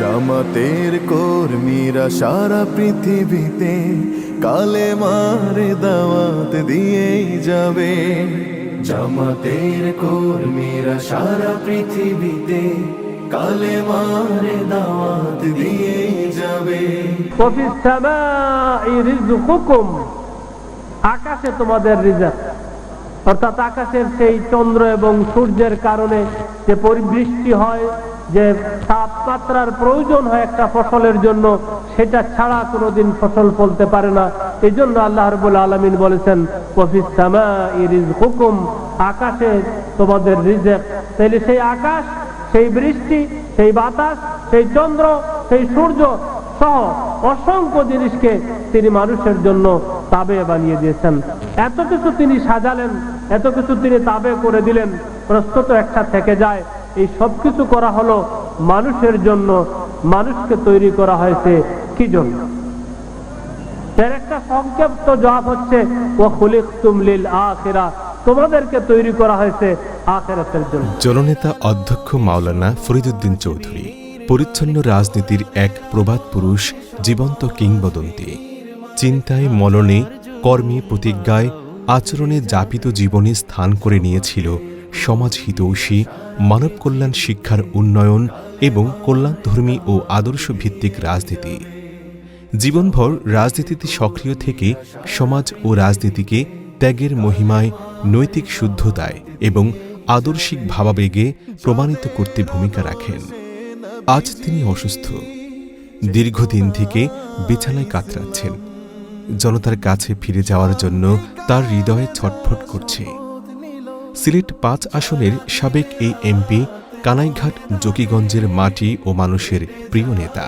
জামাতের কর্মীরা সারা পৃথিবীতে কালে মারে দাওয়াত দিয়েই যাবে। জামাতের কর্মীরা সারা পৃথিবীতে কালে মারে দাওয়াত দিয়েই যাবে। আকাশে তোমাদের রিজার্ভ অর্থাৎ আকাশের সেই চন্দ্র এবং সূর্যের কারণে যে পরিবৃষ্টি হয় যে তাপমাত্রার প্রয়োজন হয় একটা ফসলের জন্য, সেটা ছাড়া কোনোদিন ফসল ফলতে পারে না। এই জন্য আল্লাহ রবুল আলমিন বলেছেন হুকুম আকাশে তোমাদের রিজেক তাহলে সেই আকাশ, সেই বৃষ্টি, সেই বাতাস, সেই চন্দ্র, সেই সূর্য সহ অসংখ্য জিনিসকে তিনি মানুষের জন্য তাবে বানিয়ে দিয়েছেন। এত কিছু তিনি সাজালেন, এত কিছু তিনি তাবে করে দিলেন প্রশ্ন তো একটা থেকে যায়। এই সব কিছু করা হলো মানুষের জন্য। মানুষকে তৈরি করা হয়েছে কি জন্য? এর একটা সংক্ষিপ্ত জবাব হচ্ছে ও খুলিক তুমলিল আখেরা। তোমাদেরকে তৈরি করা হয়েছে আখেরাতের জন্য। জননেতা অধ্যক্ষ মাওলানা ফরিদুদ্দিন চৌধুরী, পরিচ্ছন্ন রাজনীতির এক প্রবাদ পুরুষ, জীবন্ত কিংবদন্তি। চিন্তায় মননে কর্মে প্রতিজ্ঞায় আচরণে যাপিত জীবনে স্থান করে নিয়েছিল সমাজ হিতৈষী মানব কল্যাণ শিক্ষার উন্নয়ন এবং কল্যাণধর্মী ও আদর্শ ভিত্তিক রাজনীতি। জীবনভর রাজনীতিতে সক্রিয় থেকে সমাজ ও রাজনীতিকে ত্যাগের মহিমায়, নৈতিক শুদ্ধতায় এবং আদর্শিক ভাবাবেগে প্রমাণিত করতে ভূমিকা রাখেন। আজ তিনি অসুস্থ। দীর্ঘদিন থেকে বিছানায় কাতরাচ্ছেন। জনতার কাছে ফিরে যাওয়ার জন্য তার হৃদয়ে ছটফট করছে। সিলেট পাঁচ আসনের সাবেক এই এমপি কানাইঘাট, জকিগঞ্জের মাটি ও মানুষের প্রিয় নেতা,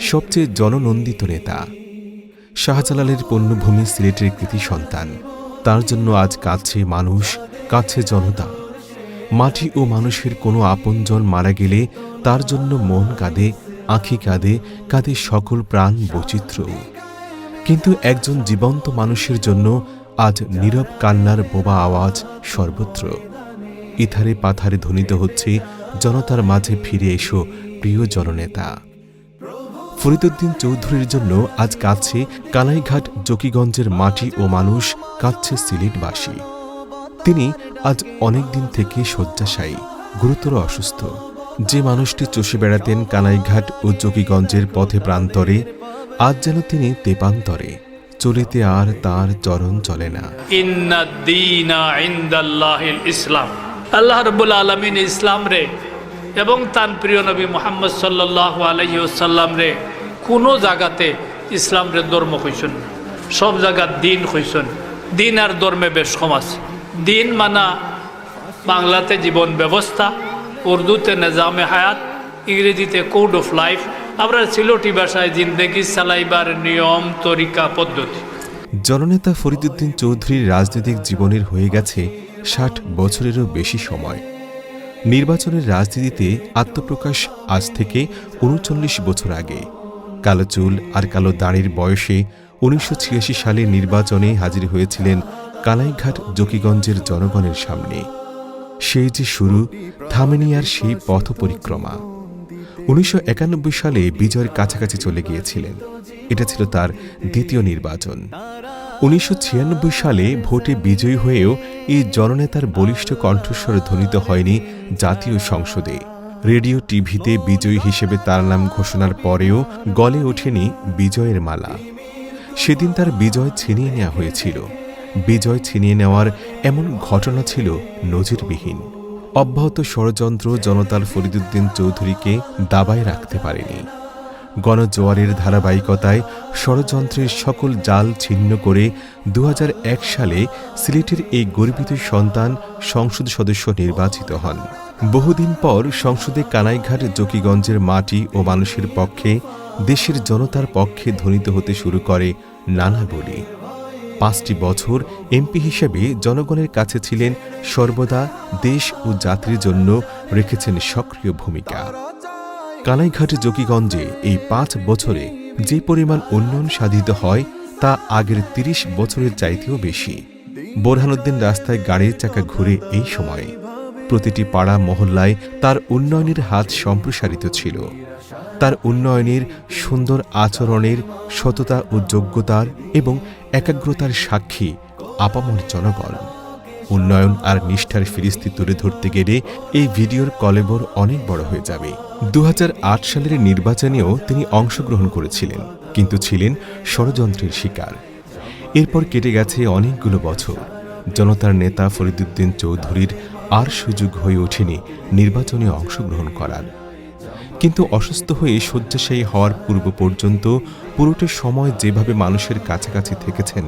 সবচেয়ে জননন্দিত নেতা। শাহজালালের পণ্যভূমি সিলেটের কৃতি সন্তান। তার জন্য আজ কাছে মানুষ, কাছে জনতা। মাটি ও মানুষের কোনো আপনজন মারা গেলে তার জন্য মন কাঁদে, আঁখি কাঁদে কাঁদে সকল প্রাণ বৈচিত্র্য। কিন্তু একজন জীবন্ত মানুষের জন্য আজ নীরব কান্নার বোবা আওয়াজ সর্বত্র। ইথারে পাথারে ধ্বনিত হচ্ছে, জনতার মাঝে ফিরে এসো প্রিয় জননেতা। ফরিদুদ্দিন চৌধুরীর জন্য আজ কাঁদছে কানাইঘাট, জকিগঞ্জের মাটি ও মানুষ, কাঁদছে সিলেটবাসী। তিনি আজ অনেক দিন থেকে শয্যাশায়ী, গুরুতর অসুস্থ। যে মানুষটি চষে বেড়াতেন কানাইঘাট ও জকিগঞ্জের পথে প্রান্তরে, আজ যেন তিনি তেপান্তরে। চলিতে আর তার চরণ চলে না। ইসলাম। আল্লাহ রব্বুল আলমিন ইসলাম রে এবং তার প্রিয় নবী মোহাম্মদ সাল্লাহ আলহি সাল্লাম রে কোনো জায়গাতে ইসলাম রে ধর্ম হইসন সব জায়গার দিন হইসন দিন আর ধর্মে বেশ কম আছে। দিন মানা বাংলাতে জীবন ব্যবস্থা, উর্দুতে নিজামে হায়াত, ইংরেজিতে কোড অফ লাইফ আমরা সিলোটি ভাষায় জিন্দেগি চালাইবার নিয়ম, তরিকা, পদ্ধতি। জননেতা ফরিদুদ্দিন চৌধুরীর রাজনৈতিক জীবনের হয়ে গেছে ষাট বছরেরও বেশি সময়। নির্বাচনের রাজনীতিতে আত্মপ্রকাশ আজ থেকে উনচল্লিশ বছর আগে। কালো চুল আর কালো দাড়ির বয়সে উনিশশো ছিয়াশি সালে নির্বাচনে হাজির হয়েছিলেন কালাইঘাট জকিগঞ্জের জনগণের সামনে। সেই যে শুরু, থামেনি আর সেই পথ পরিক্রমা। উনিশশো একানব্বই সালে বিজয়ের কাছাকাছি চলে গিয়েছিলেন। এটা ছিল তার দ্বিতীয় নির্বাচন। উনিশশো ছিয়ানব্বই সালে ভোটে বিজয়ী হয়েও এই জননেতার বলিষ্ঠ কণ্ঠস্বর ধ্বনিত হয়নি জাতীয় সংসদে। রেডিও, টিভিতে বিজয়ী হিসেবে তার নাম ঘোষণার পরেও গলে ওঠেনি বিজয়ের মালা। সেদিন তার বিজয় ছিনিয়ে নেওয়া হয়েছিল। বিজয় ছিনিয়ে নেওয়ার এমন ঘটনা ছিল নজিরবিহীন। অব্যাহত ষড়যন্ত্র জনতার ফরিদুদ্দিন চৌধুরীকে দাবায় রাখতে পারেনি। গণজোয়ারের ধারাবাহিকতায় ষড়যন্ত্রের সকল জাল ছিন্ন করে দু হাজার এক সালে সিলেটের এই গর্বিত সন্তান সংসদ সদস্য নির্বাচিত হন। বহুদিন পর সংসদে কানাইঘাট, জকিগঞ্জের মাটি ও মানুষের পক্ষে দেশের জনতার পক্ষে ধ্বনিত হতে শুরু করে নানা বলি। পাঁচটি বছর এমপি হিসেবে জনগণের কাছে ছিলেন সর্বদা দেশ ও জাতির জন্য রেখেছেন সক্রিয় ভূমিকা। কানাইঘাট জকিগঞ্জে এই পাঁচ বছরে যে পরিমাণ উন্নয়ন সাধিত হয়, তা আগের ৩০ বছরের চাইতেও বেশি। বোরহানুদ্দিন রাস্তায় গাড়ির চাকা ঘুরে এই সময়ে প্রতিটি পাড়া মহল্লায় তার উন্নয়নের হাত সম্প্রসারিত ছিল। তার উন্নয়নের সুন্দর আচরণের সততা ও যোগ্যতার এবং একাগ্রতার সাক্ষী আপামর জনগণ। উন্নয়ন আর নিষ্ঠার ফিরিস্তি তুলে ধরতে গেলে এই ভিডিওর কলেবর অনেক বড় হয়ে যাবে। দু হাজার আট সালের নির্বাচনেও তিনি অংশগ্রহণ করেছিলেন, কিন্তু ছিলেন ষড়যন্ত্রের শিকার। এরপর কেটে গেছে অনেকগুলো বছর। জনতার নেতা ফরিদুদ্দিন চৌধুরীর আর সুযোগ হয়ে ওঠেনি নির্বাচনে অংশগ্রহণ করার। কিন্তু অসুস্থ হয়ে শয্যাশায়ী হওয়ার পূর্ব পর্যন্ত পুরোটা সময় যেভাবে মানুষের কাছাকাছি থেকেছেন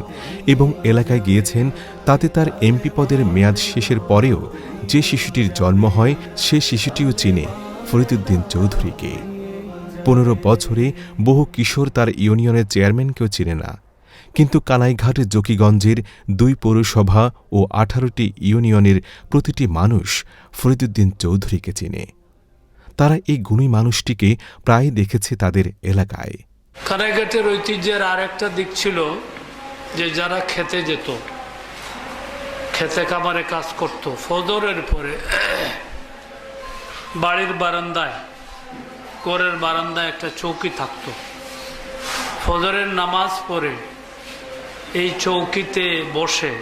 এবং এলাকায় গিয়েছেন, তাতে তার এমপি পদের মেয়াদ শেষের পরেও যে শিশুটির জন্ম হয়, সে শিশুটিও চিনে ফরিদুদ্দিন চৌধুরীকে। পনেরো বছরে বহু কিশোর তার ইউনিয়নের চেয়ারম্যানকেও চিনে না। কিন্তু কানাইঘাট, জকিগঞ্জের দুই পৌরসভা ও আঠারোটি ইউনিয়নের প্রতিটি মানুষ ফরিদুদ্দিন চৌধুরীকে চিনে। তারা এই গুণী মানুষটিকে প্রায় দেখেছে তাদের এলাকায়। কানাইঘাটের ঐতিহ্যের আর একটা দিক ছিল যে যারা খেতে যেত, খেতে কামারে কাজ করত, ফজরের পরে বাড়ির বারান্দায় কোরের বারান্দায় একটা চৌকি থাকতো। ফজরের নামাজ পড়ে এই চৌকিতে বসে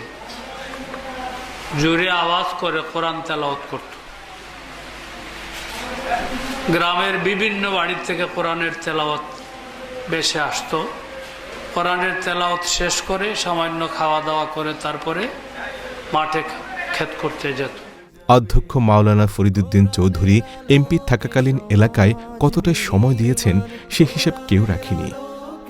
জোরে আওয়াজ করে কোরআন তেলাওয়াত করত। গ্রামের বিভিন্ন বাড়ির থেকে কোরআনের তেলাওয়াত বেশে আসতো। কোরআনের তেলাওয়াত শেষ করে সামান্য খাওয়া দাওয়া করে তারপরে মাঠে ক্ষেত করতে যেত। অধ্যক্ষ মাওলানা ফরিদুদ্দিন চৌধুরী এমপি থাকাকালীন এলাকায় কতটা সময় দিয়েছেন সে হিসেব কেউ রাখেনি।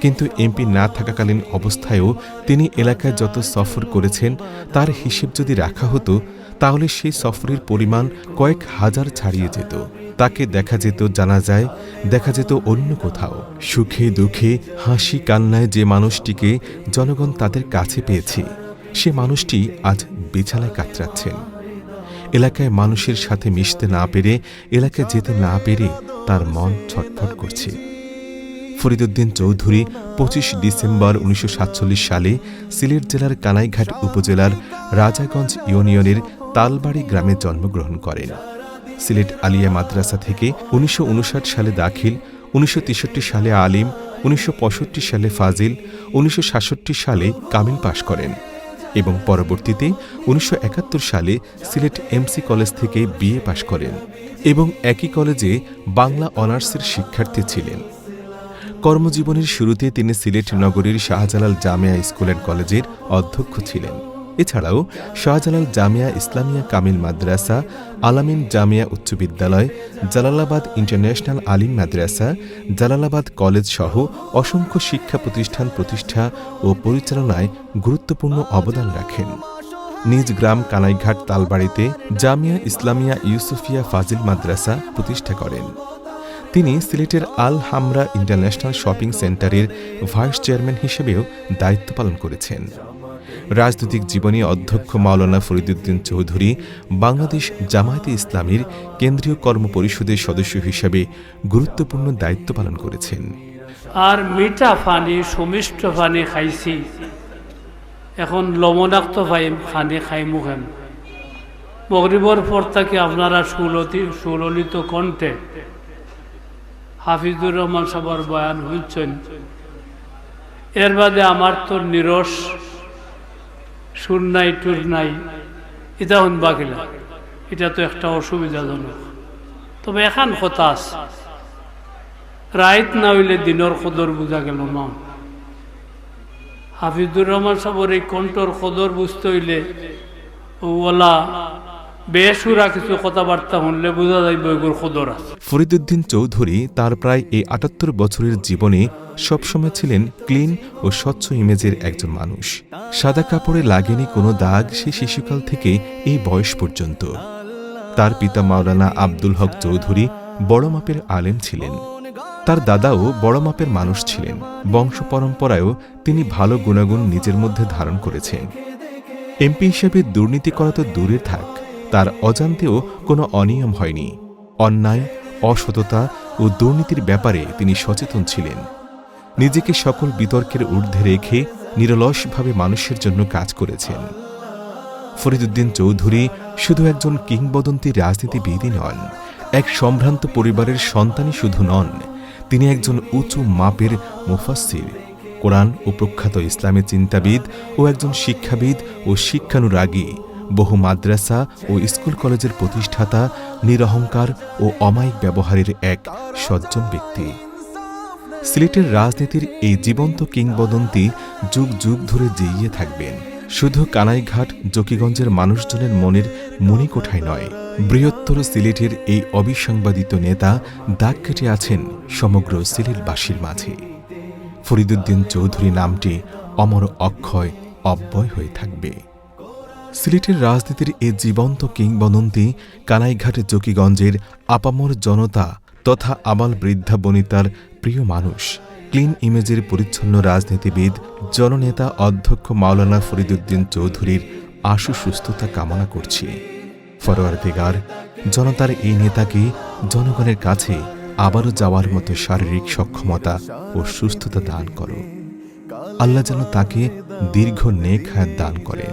কিন্তু এমপি না থাকাকালীন অবস্থায়ও তিনি এলাকায় যত সফর করেছেন, তার হিসেব যদি রাখা হতো তাহলে সেই সফরের পরিমাণ কয়েক হাজার ছাড়িয়ে যেত। তাকে দেখা যেত জানা যায়, দেখা যেত অন্য কোথাও। সুখে দুঃখে, হাসি কান্নায় যে মানুষটিকে জনগণ তাদের কাছে পেয়েছে, সে মানুষটি আজ বিছানায় কাতরাচ্ছেন। এলাকায় মানুষের সাথে মিশতে না পেরে, এলাকায় যেতে না পেরে তার মন ছটফট করছে। ফরিদুদ্দিন চৌধুরী, পঁচিশ ডিসেম্বর উনিশশো সাতচল্লিশ সালে সিলেট জেলার কানাইঘাট উপজেলার রাজাগঞ্জ ইউনিয়নের তালবাড়ি গ্রামে জন্মগ্রহণ করেন। সিলেট আলিয়া মাদ্রাসা থেকে উনিশশো উনষাট সালে দাখিল, উনিশশো তেষট্টি সালে আলিম, উনিশশো পঁয়ষট্টি সালে ফাজিল, উনিশশো সাতষট্টি সালে কামিল পাশ করেন এবং পরবর্তীতে উনিশশো একাত্তর সালে সিলেট এমসি কলেজ থেকে বিএ পাশ করেন এবং একই কলেজে বাংলা অনার্সের শিক্ষার্থী ছিলেন। কর্মজীবনের শুরুতে তিনি সিলেট নগরীর শাহজালাল জামিয়া স্কুল অ্যান্ড কলেজের অধ্যক্ষ ছিলেন। এছাড়াও শাহজালাল জামিয়া ইসলামিয়া কামিল মাদ্রাসা, আলামিন জামিয়া উচ্চ বিদ্যালয়, জালালাবাদ ইন্টারন্যাশনাল আলিম মাদ্রাসা, জালালাবাদ কলেজ সহ অসংখ্য শিক্ষা প্রতিষ্ঠান প্রতিষ্ঠা ও পরিচালনায় গুরুত্বপূর্ণ অবদান রাখেন। নিজ গ্রাম কানাইঘাট তালবাড়িতে জামিয়া ইসলামিয়া ইউসুফিয়া ফাজিল মাদ্রাসা প্রতিষ্ঠা করেন। তিনি সিলেটের আল হামরা ইন্টারন্যাশনাল শপিং সেন্টারের ভাইস চেয়ারম্যান হিসেবেও দায়িত্ব পালন করেছেন। রাজনৈতিক জীবনে অধ্যক্ষ মাওলানা ফরিদুদ্দিন চৌধুরী, বাংলাদেশ জামায়াতে ইসলামীর কেন্দ্রীয় কর্মপরিষদের সদস্য হিসাবে গুরুত্বপূর্ণ দায়িত্ব পালন করেছেন। আর মিঠা পানি সুমিষ্ট পানি খাইছি। এখন লবণাক্ত পাইম খানি খাই মুখেন। মগরিবর পর থেকে আপনারা সুলতি সুললিত কণ্ঠে হাফিজুর রহমান সাবার বয়ান হইছেন এর বাদে আমার তো নিরস সুর নাই টুর নাই এটা হন বাকিলা এটা তো একটা অসুবিধাজনক। তবে এখান কথা আছে। রাইত না হইলে দিনের কদর বোঝা গেল না হাফিজুর রহমান সাহর এই কণ্ঠর কদর বুঝতে হইলে ওলা বেসুরা কিছু কথাবার্তা শুনলে বোঝা যাইব এগুর খদর আছে। ফরিদুদ্দিন চৌধুরী তার প্রায় এই আটাত্তর বছরের জীবনে সবসময় ছিলেন ক্লিন ও স্বচ্ছ ইমেজের একজন মানুষ। সাদা কাপড়ে লাগেনি কোনো দাগ সে শিশুকাল থেকে এই বয়স পর্যন্ত। তার পিতা মাওলানা আব্দুল হক চৌধুরী বড় মাপের আলেম ছিলেন। তার দাদাও বড় মাপের মানুষ ছিলেন। বংশ পরম্পরায়ও তিনি ভালো গুণাগুণ নিজের মধ্যে ধারণ করেছেন। এমপি হিসেবে দুর্নীতি করা তো দূরে থাক। তার অজান্তেও কোনো অনিয়ম হয়নি। অন্যায়, অসততা ও দুর্নীতির ব্যাপারে তিনি সচেতন ছিলেন। নিজেকে সকল বিতর্কের ঊর্ধ্বে রেখে নিরলসভাবে মানুষের জন্য কাজ করেছেন। ফরিদুদ্দিন চৌধুরী শুধু একজন কিংবদন্তি রাজনীতিবিদই নন, এক সম্ভ্রান্ত পরিবারের সন্তানই শুধু নন, তিনি একজন উঁচু মাপের মুফাসসির, কোরআন ও প্রখ্যাত ইসলামী চিন্তাবিদ ও একজন শিক্ষাবিদ ও শিক্ষানুরাগী। বহু মাদ্রাসা ও স্কুল কলেজের প্রতিষ্ঠাতা, নিরহংকার ও অমায়িক ব্যবহারের এক সজ্জন ব্যক্তি। সিলেটের রাজনীতির এই জীবন্ত কিংবদন্তি যুগ যুগ ধরে জিইয়ে থাকবেন। শুধু কানাইঘাট, জকিগঞ্জের মানুষজনের মনের মণিকোঠায় নয়, বৃহত্তর সিলেটের এই অবিসংবাদিত নেতা দাগ কেটে আছেন সমগ্র সিলেটবাসীর মাঝে। ফরিদুদ্দিন চৌধুরী নামটি অমর অক্ষয়, অব্যয় হয়ে থাকবে। সিলেটের রাজনীতির এ জীবন্ত কিংবদন্তি কানাইঘাট জকিগঞ্জের আপামর জনতা তথা আবাল বৃদ্ধা বনিতার প্রিয় মানুষ। ক্লিন ইমেজের পরিচ্ছন্ন রাজনীতিবিদ, জননেতা অধ্যক্ষ মাওলানা ফরিদুদ্দিন চৌধুরীর আশু সুস্থতা কামনা করছি। ফরোয়ার দিগার, জনতার এই নেতাকে জনগণের কাছে আবারও যাওয়ার মতো শারীরিক সক্ষমতা ও সুস্থতা দান করো। আল্লাহ যেন তাকে দীর্ঘ নেক হায়াত দান করেন।